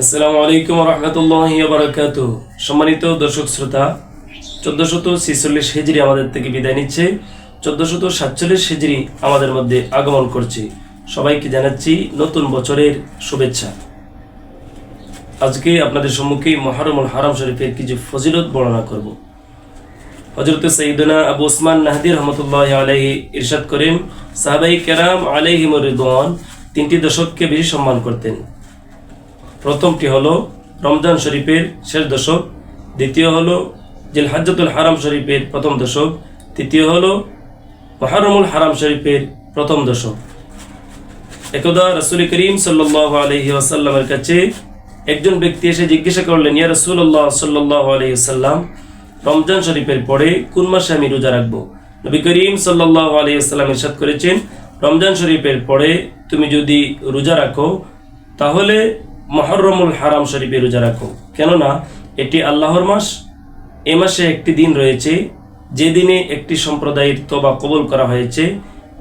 আসসালামু আলাইকুম রহমতুল্লাহ বারাকাত সম্মানিত দর্শক শ্রোতা, চোদ্দশত ছিচল্লিশ হেজরি আমাদের থেকে বিদায় নিচ্ছে, চোদ্দশত সাতচল্লিশ হেজরি আমাদের মধ্যে আগমন করছে। সবাইকে জানাচ্ছি নতুন বছরের শুভেচ্ছা। আজকে আপনাদের সম্মুখে মহারমুল হারাম শরীফের কিছু ফজিলত বর্ণনা করব। হজরত সঈদনা আবু ওসমান নাহদি রহমতুল্লাহ আলাইহি ইরশাদ করেন, সাহাবাই কেরাম আলাইহিম রিদওয়ান তিনটি দশককে বেশি সম্মান করতেন। প্রথমটি হলো রমজান শরীফের শেষ দশক, দ্বিতীয় হলো জিল হাজ্জাতুল হারাম শরীফের প্রথম দশক, তৃতীয় হলো মহারমুল হারাম শরীফের প্রথম দশক। একদা রসুল করিম সাল্লাহ আলহি আসাল্লামের কাছে একজন ব্যক্তি এসে জিজ্ঞাসা করলেন, ইয়া রসুল্লাহ সাল্লাহ আলহি আসাল্লাম রমজান শরীফের পরে কোন মাসে আমি রোজা রাখব? নবী করিম সাল্লাহ আলহি আসাল্লাম ইরশাদ করেছেন, রমজান শরীফের পরে তুমি যদি রোজা রাখো, তাহলে মহরমুল হারাম শরীফে রোজা রাখো। কেননা, এটি আল্লাহর মাস, এ মাসে একটি দিন রয়েছে, যে দিনে একটি সম্প্রদায়ের তোবা কবল করা হয়েছে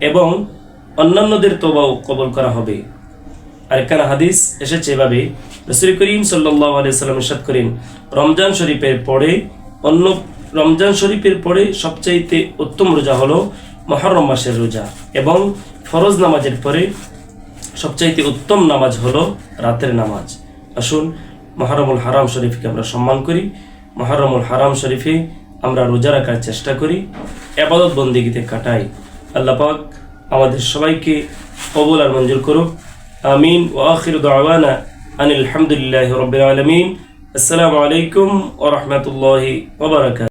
এবং অন্যান্যদের তোবাও কবল করা হবে। আর এখানে হাদিস এসেছে এভাবে, রসুল করিম সাল্লাহ আলিয়াল্লাম ইরশাদ করেন, রমজান শরীফের পরে অন্য, রমজান শরীফের পরে সবচাইতে উত্তম রোজা হলো মহরম মাসের রোজা এবং ফরজ নামাজের পরে সবচাইতে উত্তম নামাজ হলো রাতের নামাজ। আসুন, মহারমুল হারাম শরীফকে আমরা সম্মান করি। মহারমুল হারাম শরীফে আমরা রোজা রাখার চেষ্টা করি। আবাদত বন্দিগিতে কাটাই। আল্লাহ পাক আমাদের সবাইকে কবুল আর মঞ্জুর করুক। আমিন। ও আখির দাওয়ানা আনিল আলহামদুলিল্লাহ রবিল আসসালামু আলাইকুম ও রহমতুল্লাহি ওবরাকাত